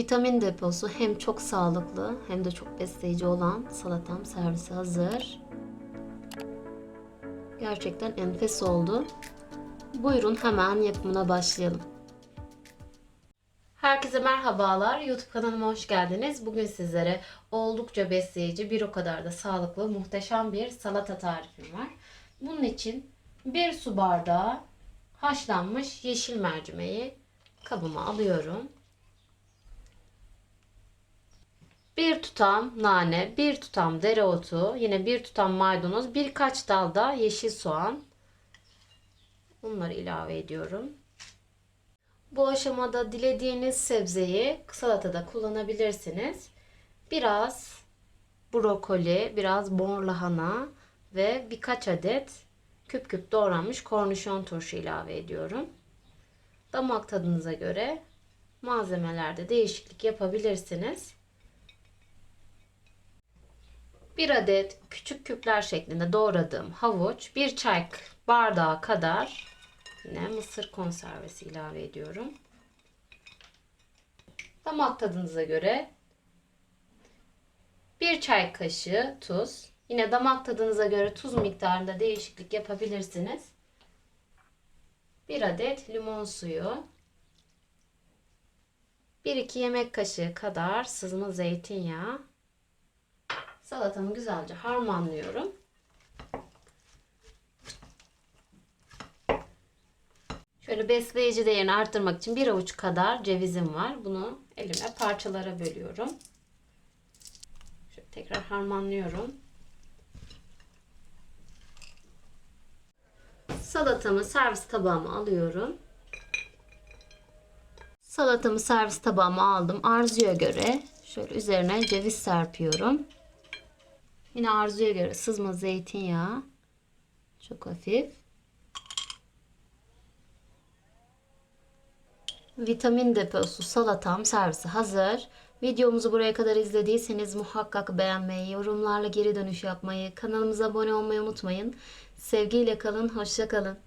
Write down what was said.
Vitamin deposu hem çok sağlıklı hem de çok besleyici olan salatam servise hazır. Gerçekten enfes oldu. Buyurun hemen yapımına başlayalım. Herkese merhabalar. YouTube kanalıma hoş geldiniz. Bugün sizlere oldukça besleyici, bir o kadar da sağlıklı, muhteşem bir salata tarifim var. Bunun için bir su bardağı haşlanmış yeşil mercimeği kabıma alıyorum. Bir tutam nane, bir tutam dereotu, yine bir tutam maydanoz, birkaç dal da yeşil soğan. Bunları ilave ediyorum. Bu aşamada dilediğiniz sebzeyi salatada kullanabilirsiniz. Biraz brokoli, biraz mor lahana ve birkaç adet küp küp doğranmış kornişon turşu ilave ediyorum. Damak tadınıza göre malzemelerde değişiklik yapabilirsiniz. Bir adet küçük küpler şeklinde doğradığım havuç, bir çay bardağı kadar yine mısır konservesi ilave ediyorum. Damak tadınıza göre bir çay kaşığı tuz. Yine damak tadınıza göre tuz miktarında değişiklik yapabilirsiniz. Bir adet limon suyu. 1-2 yemek kaşığı kadar sızma zeytinyağı. Salatamı güzelce harmanlıyorum. Şöyle besleyici değerini arttırmak için bir avuç kadar cevizim var. Bunu elime parçalara bölüyorum. Şöyle tekrar harmanlıyorum. Salatamı servis tabağıma alıyorum. Salatamı servis tabağıma aldım. Arzuya göre şöyle üzerine ceviz serpiyorum. Yine arzuya göre sızma zeytinyağı. Çok hafif. Vitamin deposu salatam servisi hazır. Videomuzu buraya kadar izlediyseniz muhakkak beğenmeyi, yorumlarla geri dönüş yapmayı, kanalımıza abone olmayı unutmayın. Sevgiyle kalın, hoşça kalın.